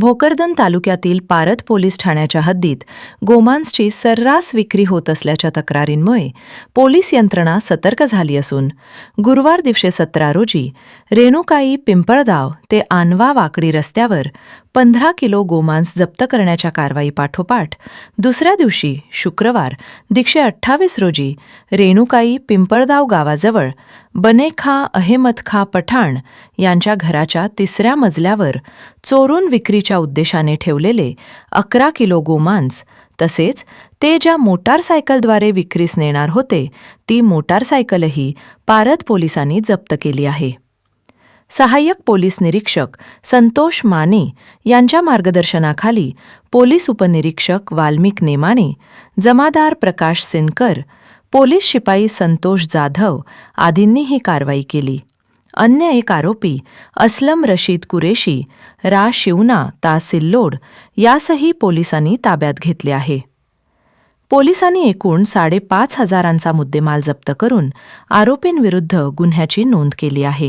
भोकरदन तालुक्यातील पारत पोलीस ठाण्याच्या हद्दीत गोमांसची सर्रास विक्री होत असल्याच्या तक्रारींमुळे पोलीस यंत्रणा सतर्क झाली असून गुरुवार दिवशी सतरा रोजी रेणुकाई पिंपळगाव ते आनवा वाकडी रस्त्यावर पंधरा किलो गोमांस जप्त करण्याच्या कारवाई पाठोपाठ दुसऱ्या दिवशी शुक्रवार दीक्षे अठ्ठावीस रोजी रेणुकाई पिंपळगाव गावाजवळ बनेखा अहेमद खा पठाण यांच्या घराच्या तिसऱ्या मजल्यावर चोरून विक्रीच्या उद्देशाने ठेवलेले अकरा किलो गोमांस तसेच ते ज्या मोटारसायकलद्वारे विक्रीस नेणार होते ती मोटारसायकलही पारत पोलिसांनी जप्त केली आहे. सहाय्यक पोलीस निरीक्षक संतोष माने यांच्या मार्गदर्शनाखाली पोलीस उपनिरीक्षक वाल्मिक नेमाने जमादार प्रकाश सिनकर पोलीस शिपाई संतोष जाधव आदींनी ही कारवाई केली. अन्य एक आरोपी असलम रशीद कुरेशी रा शिवना ता सिल्लोड यासही पोलिसांनी ताब्यात घेतले आहे. पोलिसांनी एकूण साडेपाच हजारांचा मुद्देमाल जप्त करून आरोपींविरुद्ध गुन्ह्याची नोंद केली आहे.